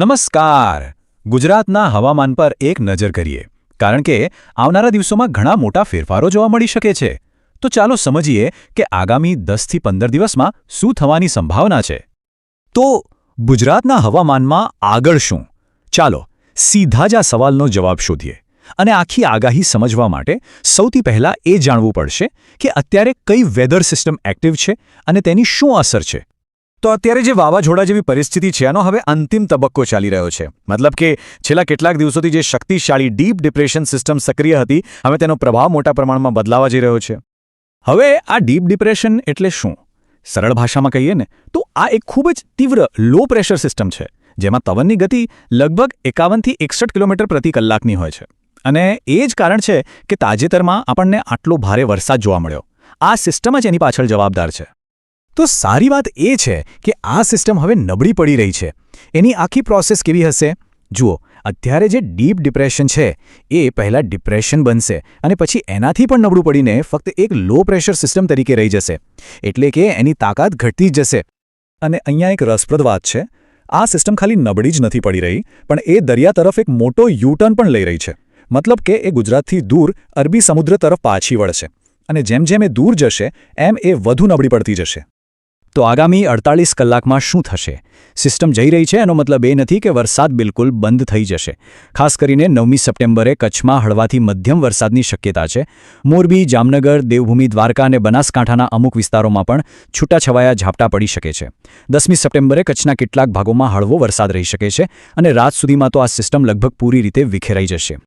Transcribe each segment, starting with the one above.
નમસ્કાર. ગુજરાતના હવામાન પર એક નજર કરીએ. કારણ કે આવનારા દિવસોમાં ઘણા મોટા ફેરફારો જોવા મળી શકે છે. તો ચાલો સમજીએ કે આગામી દસથી પંદર દિવસમાં શું થવાની સંભાવના છે. તો ગુજરાતના હવામાનમાં આગળ શું? ચાલો સીધા જ આ સવાલનો જવાબ શોધીએ અને આખી આગાહી સમજવા માટે સૌથી પહેલાં એ જાણવું પડશે કે અત્યારે કઈ વેધર સિસ્ટમ એક્ટિવ છે અને તેની શું અસર છે. તો અત્યારે જે વાવાઝોડા જેવી પરિસ્થિતિ છે એનો હવે અંતિમ તબક્કો ચાલી રહ્યો છે. મતલબ કે છેલ્લા કેટલાક દિવસોથી જે શક્તિશાળી ડીપ ડિપ્રેશન સિસ્ટમ સક્રિય હતી, હવે તેનો પ્રભાવ મોટા પ્રમાણમાં બદલાવા જઈ રહ્યો છે. હવે આ ડીપ ડિપ્રેશન એટલે શું? સરળ ભાષામાં કહીએ ને, તો આ એક ખૂબ જ તીવ્ર લો પ્રેશર સિસ્ટમ છે, જેમાં પવનની ગતિ લગભગ એકાવનથી એકસઠ કિલોમીટર પ્રતિ કલાકની હોય છે. અને એ જ કારણ છે કે તાજેતરમાં આપણને આટલો ભારે વરસાદ જોવા મળ્યો. આ સિસ્ટમ જ એની પાછળ જવાબદાર છે. તો સારી વાત એ છે કે આ સિસ્ટમ હવે નબળી પડી રહી છે. એની આખી પ્રોસેસ કેવી હશે? જુઓ, અત્યારે જે ડીપ ડિપ્રેશન છે, એ પહેલાં ડિપ્રેશન બનશે અને પછી એનાથી પણ નબળું પડીને ફક્ત એક લો પ્રેશર સિસ્ટમ તરીકે રહી જશે. એટલે કે એની તાકાત ઘટતી જ જશે. અને અહીંયા એક રસપ્રદ વાત છે, આ સિસ્ટમ ખાલી નબળી જ નથી પડી રહી, પણ એ દરિયા તરફ એક મોટો યુટર્ન પણ લઈ રહી છે. મતલબ કે એ ગુજરાતથી દૂર અરબી સમુદ્ર તરફ પાછી વળશે. અને જેમ જેમ એ દૂર જશે, એમ એ વધુ નબળી પડતી જશે. તો આગામી અડતાલીસ કલાકમાં શું થશે? સિસ્ટમ જઈ રહી છે, એનો મતલબ એ નથી કે વરસાદ બિલકુલ બંધ થઈ જશે. ખાસ કરીને નવમી સપ્ટેમ્બરે કચ્છમાં હળવાથી મધ્યમ વરસાદની શક્યતા છે. મોરબી, જામનગર, દેવભૂમિ, દ્વારકા અને બનાસકાંઠાના અમુક વિસ્તારોમાં પણ છૂટાછવાયા ઝાપટા પડી શકે છે. દસમી સપ્ટેમ્બરે કચ્છના કેટલાક ભાગોમાં હળવો વરસાદ રહી શકે છે અને રાત સુધીમાં તો આ સિસ્ટમ લગભગ પૂરી રીતે વિખેરાઈ જશે.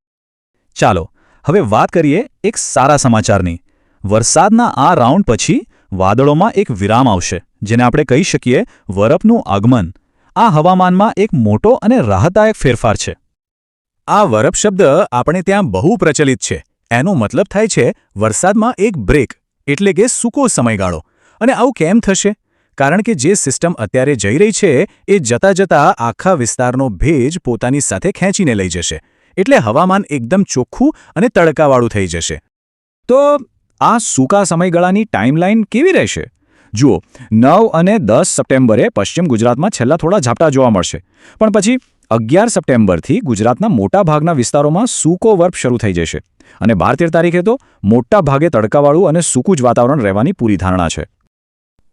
ચાલો, હવે વાત કરીએ એક સારા સમાચારની. વરસાદના આ રાઉન્ડ પછી વાદળોમાં એક વિરામ આવશે. જેને આપણે કહી શકીએ વરફનું આગમન. આ હવામાનમાં એક મોટો અને રાહતદાયક ફેરફાર છે. આ વરફ શબ્દ આપણે ત્યાં બહુ પ્રચલિત છે. એનો મતલબ થાય છે, વરસાદમાં એક બ્રેક, એટલે કે સૂકો સમયગાળો. અને આવું કેમ થશે? કારણ કે જે સિસ્ટમ અત્યારે જઈ રહી છે, એ જતા જતા આખા વિસ્તારનો ભેજ પોતાની સાથે ખેંચીને લઈ જશે. એટલે હવામાન એકદમ ચોખ્ખું અને તડકાવાળું થઈ જશે. તો આ સૂકા સમયગાળાની ટાઈમલાઈન કેવી રહેશે? જુઓ, નવ અને દસ સપ્ટેમ્બરે પશ્ચિમ ગુજરાતમાં છેલ્લા થોડા ઝાપટા જોવા મળશે. પણ પછી, અગિયાર સપ્ટેમ્બરથી ગુજરાતના મોટાભાગના વિસ્તારોમાં સૂકો વર્પ શરૂ થઈ જશે અને બાર તેર તારીખે તો મોટા ભાગે તડકાવાળું અને સૂકું જ વાતાવરણ રહેવાની પૂરી ધારણા છે.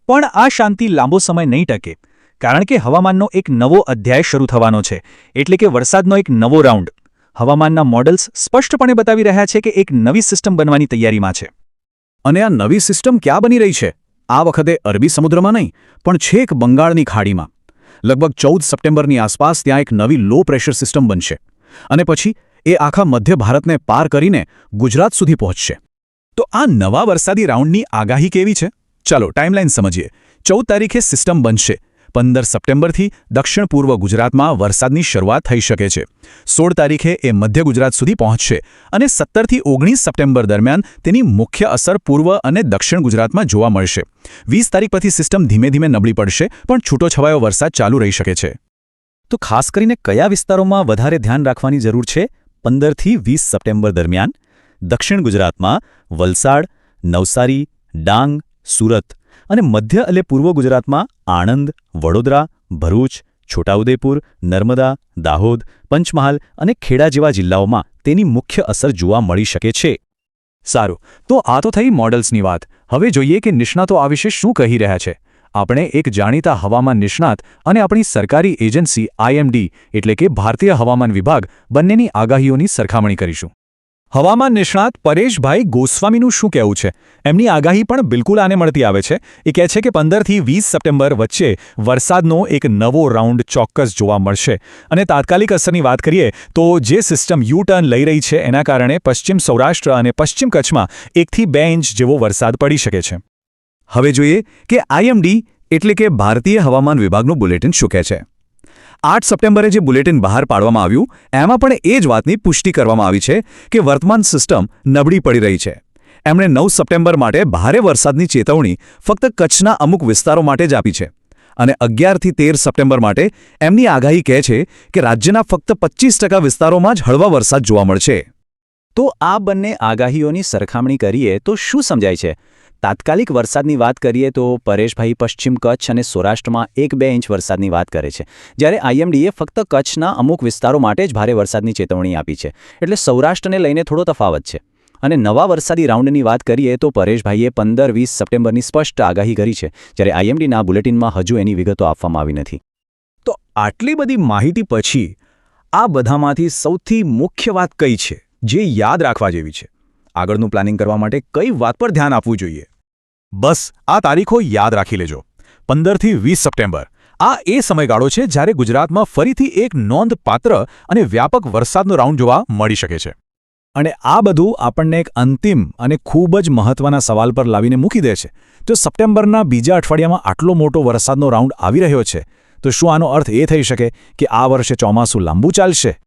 પણ આ શાંતિ લાંબો સમય નહીં ટકે, કારણ કે હવામાનનો એક નવો અધ્યાય શરૂ થવાનો છે, એટલે કે વરસાદનો એક નવો રાઉન્ડ. હવામાનના મોડલ્સ સ્પષ્ટપણે બતાવી રહ્યા છે કે એક નવી સિસ્ટમ બનવાની તૈયારીમાં છે. અને આ નવી સિસ્ટમ ક્યાં બની રહી છે? આ વખતે અરબી સમુદ્રમાં નહીં, પણ છેક બંગાળની ખાડીમાં. લગભગ ચૌદ સપ્ટેમ્બરની આસપાસ ત્યાં એક નવી લો પ્રેશર સિસ્ટમ બનશે અને પછી એ આખા મધ્ય ભારતને પાર કરીને ગુજરાત સુધી પહોંચશે. તો આ નવા વરસાદી રાઉન્ડની આગાહી કેવી છે? ચાલો ટાઈમલાઈન સમજીએ. ચૌદ તારીખે સિસ્ટમ બનશે. પંદર સપ્ટેમ્બરથી દક્ષિણ પૂર્વ ગુજરાતમાં વરસાદની શરૂઆત થઈ શકે છે. સોળ તારીખે એ મધ્ય ગુજરાત સુધી પહોંચશે અને સત્તરથી ઓગણીસ સપ્ટેમ્બર દરમિયાન તેની મુખ્ય અસર પૂર્વ અને દક્ષિણ ગુજરાતમાં જોવા મળશે. વીસ તારીખ પછી સિસ્ટમ ધીમે ધીમે નબળી પડશે, પણ છૂટોછવાયો વરસાદ ચાલુ રહી શકે છે. તો ખાસ કરીને કયા વિસ્તારોમાં વધારે ધ્યાન રાખવાની જરૂર છે? પંદરથી વીસ સપ્ટેમ્બર દરમિયાન દક્ષિણ ગુજરાતમાં વલસાડ, નવસારી, ડાંગ, સુરત અને મધ્ય અને પૂર્વ ગુજરાતમાં આણંદ, વડોદરા, ભરૂચ, છોટાઉદેપુર, નર્મદા, દાહોદ, પંચમહાલ અને ખેડા જેવા જિલ્લાઓમાં તેની મુખ્ય અસર જોવા મળી શકે છે. સારું, તો આ તો થઈ મોડલ્સની વાત. હવે જોઈએ કે નિષ્ણાતો આ વિશે શું કહી રહ્યા છે. આપણે એક જાણીતા હવામાન નિષ્ણાત અને આપણી સરકારી એજન્સી આઈએમડી એટલે કે ભારતીય હવામાન વિભાગ, બંનેની આગાહીઓની સરખામણી કરીશું. હવામાન નિષ્ણાત પરેશભાઈ ગોસ્વામીનું શું કહેવું છે? એમની આગાહી પણ બિલકુલ આને મળતી આવે છે. એ કહે છે કે પંદરથી વીસ સપ્ટેમ્બર વચ્ચે વરસાદનો એક નવો રાઉન્ડ ચોક્કસ જોવા મળશે. અને તાત્કાલિક અસરની વાત કરીએ તો જે સિસ્ટમ યુ ટર્ન લઈ રહી છે એના કારણે પશ્ચિમ સૌરાષ્ટ્ર અને પશ્ચિમ કચ્છમાં એકથી બે ઇંચ જેવો વરસાદ પડી શકે છે. હવે જોઈએ કે આઈએમડી એટલે કે ભારતીય હવામાન વિભાગનું બુલેટિન શું કહે છે? આઠ સપ્ટેમ્બરે જે બુલેટિન બહાર પાડવામાં આવ્યું, એમાં પણ એ જ વાતની પુષ્ટિ કરવામાં આવી છે કે વર્તમાન સિસ્ટમ નબળી પડી રહી છે. એમણે નવ સપ્ટેમ્બર માટે ભારે વરસાદની ચેતવણી ફક્ત કચ્છના અમુક વિસ્તારો માટે જ આપી છે. અને અગિયારથી તેર સપ્ટેમ્બર માટે એમની આગાહી કહે છે કે રાજ્યના ફક્ત પચીસ વિસ્તારોમાં જ હળવા વરસાદ જોવા મળશે. તો આ બંને આગાહીઓની સરખામણી કરીએ તો શું સમજાય છે? તાત્કાલિક વરસાદની વાત કરીએ તો પરેશભાઈ પશ્ચિમ કચ્છ અને સૌરાષ્ટ્રમાં એક બે ઇંચ વરસાદની વાત કરે છે. જ્યારે આઈએમડીએ ફક્ત કચ્છના અમુક વિસ્તારો માટે જ ભારે વરસાદની ચેતવણી આપી છે. એટલે સૌરાષ્ટ્રને લઈને થોડો તફાવત છે. અને નવા વરસાદી રાઉન્ડની વાત કરીએ તો પરેશભાઈએ પંદર વીસ સપ્ટેમ્બરની સ્પષ્ટ આગાહી કરી છે. જ્યારે આઈએમડીના બુલેટિનમાં હજુ એની વિગતો આપવામાં આવી નથી. તો આટલી બધી માહિતી પછી આ બધામાંથી સૌથી મુખ્ય વાત કઈ છે? જે યાદ રાખવા જેવી છે. આગળનું પ્લાનિંગ કરવા માટે કઈ વાત પર ધ્યાન આપવું જોઈએ? બસ, આ તારીખો યાદ રાખી લેજો. પંદરથી વીસ સપ્ટેમ્બર. આ એ સમયગાળો છે જ્યારે ગુજરાતમાં ફરીથી એક નોંધપાત્ર અને વ્યાપક વરસાદનો રાઉન્ડ જોવા મળી શકે છે. અને આ બધું આપણને એક અંતિમ અને ખૂબ જ મહત્વના સવાલ પર લાવીને મૂકી દે છે. જો સપ્ટેમ્બરના બીજા અઠવાડિયામાં આટલો મોટો વરસાદનો રાઉન્ડ આવી રહ્યો છે. તો શું આનો અર્થ એ થઈ શકે કે આ વર્ષે ચોમાસું લાંબુ ચાલશે?